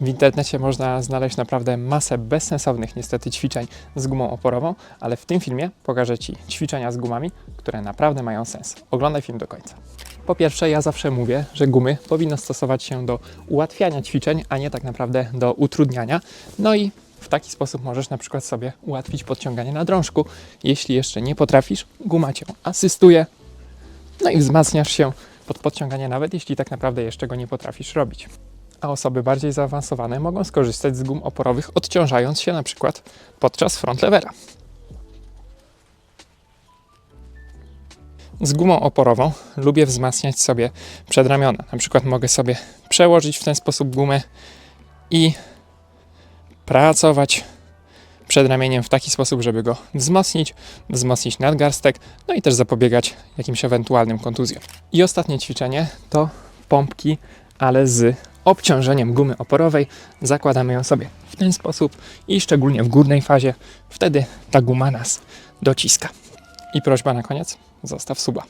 W internecie można znaleźć naprawdę masę bezsensownych niestety ćwiczeń z gumą oporową, ale w tym filmie pokażę Ci ćwiczenia z gumami, które naprawdę mają sens. Oglądaj film do końca. Po pierwsze, ja zawsze mówię, że gumy powinno stosować się do ułatwiania ćwiczeń, a nie tak naprawdę do utrudniania. No i w taki sposób możesz na przykład sobie ułatwić podciąganie na drążku. Jeśli jeszcze nie potrafisz, guma Cię asystuje, no i wzmacniasz się pod podciąganie, nawet jeśli tak naprawdę jeszcze go nie potrafisz robić. A osoby bardziej zaawansowane mogą skorzystać z gum oporowych, odciążając się na przykład podczas front levera. Z gumą oporową lubię wzmacniać sobie przedramiona. Na przykład mogę sobie przełożyć w ten sposób gumę i pracować przed ramieniem w taki sposób, żeby go wzmocnić, wzmocnić nadgarstek, no i też zapobiegać jakimś ewentualnym kontuzjom. I ostatnie ćwiczenie to pompki, ale z obciążeniem gumy oporowej. Zakładamy ją sobie w ten sposób i szczególnie w górnej fazie, wtedy ta guma nas dociska. I prośba na koniec, zostaw suba.